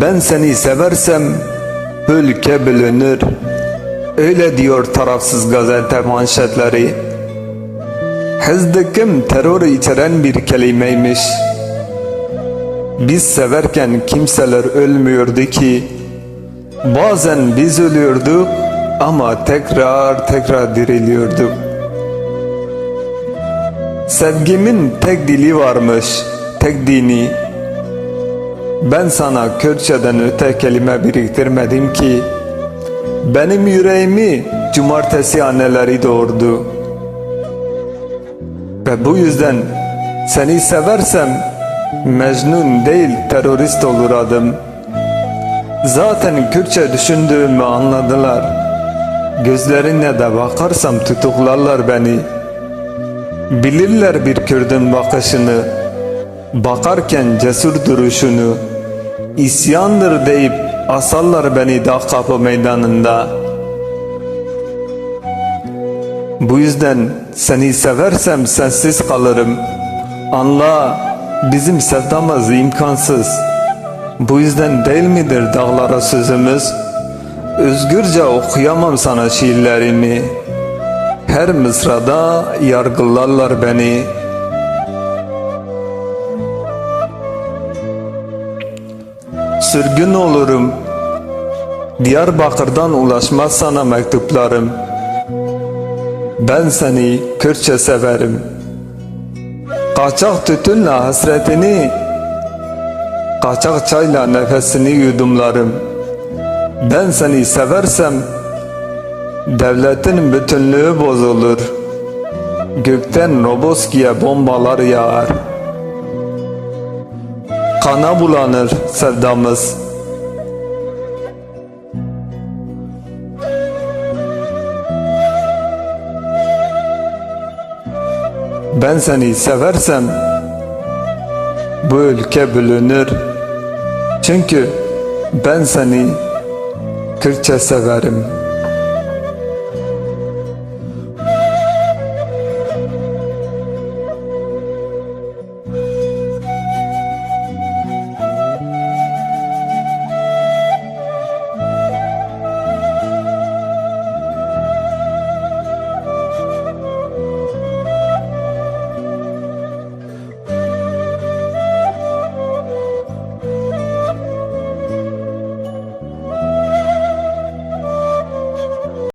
Ben seni seversem ülke bölünür. Öyle diyor tarafsız gazete manşetleri. Hızdıkım terör içeren bir kelimeymiş. Biz severken kimseler ölmüyordu ki. Bazen biz ölüyorduk ama tekrar tekrar diriliyorduk. Sevgimin tek dili varmış, tek dini. Ben sana Kürtçeden öte kelime biriktirmedim ki. Benim yüreğimi cumartesi anneleri doğurdu. Ve bu yüzden seni seversem Mecnun değil terörist olur adım. Zaten Kürtçe düşündüğümü anladılar. Gözlerine de bakarsam tutuklarlar beni. Bilirler bir Kürdün bakışını. Bakarken cesur duruşunu. İsyandır deyip asarlar beni dağ kapı meydanında. Bu yüzden seni seversem sensiz kalırım. Anla bizim sevdamız imkansız. Bu yüzden değil midir dağlara sözümüz? Özgürce okuyamam sana şiirlerimi. Her mısrada yargılarlar beni. Sürgün olurum. Diyarbakır'dan ulaşmaz sana mektuplarım. Ben seni Kürtçe severim. Kaçak tütünle hasretini, kaçak çayla nefesini yudumlarım. Ben seni seversem, devletin bütünlüğü bozulur. Gökten Roboski'ye bombalar yağar. Kana bulanır sevdamız. Ben seni seversem bu ülke bölünür. Çünkü ben seni Kürtçe severim.